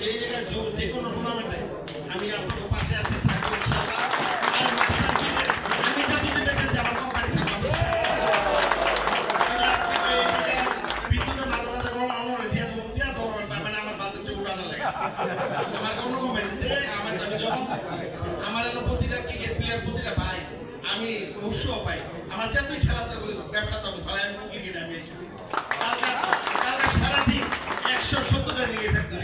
যে জায়গায় আমার প্রতিটা ক্রিকেট প্লেয়ার প্রতিটা ভাই, আমি উৎসাহ পাই। আমার যতই খেলা তো ব্যাপারটা তো ভালো, আমি ক্রিকেট একশো সত্তরটা নিয়ে থাকতে।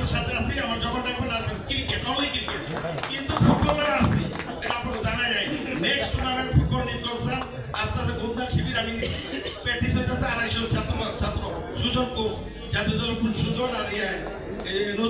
আপনার সাথে আছি, আমার যখন দেখবেন আসবেন ক্রিকেট, অনলি ক্রিকেট। কিন্তু ফুটবলার আসছি এটা আপনার জানা যায় নেক্সট টুর্নামেন্ট ফুটবল নিয়ে করছেন আস্তে আস্তে গুন্দার শিবির আমি প্র্যাকটিস হইতেছে আড়াইশো ছাত্র ছাত্র। সুজন কোচ জাতীয় দল সুজন আর ইয়ে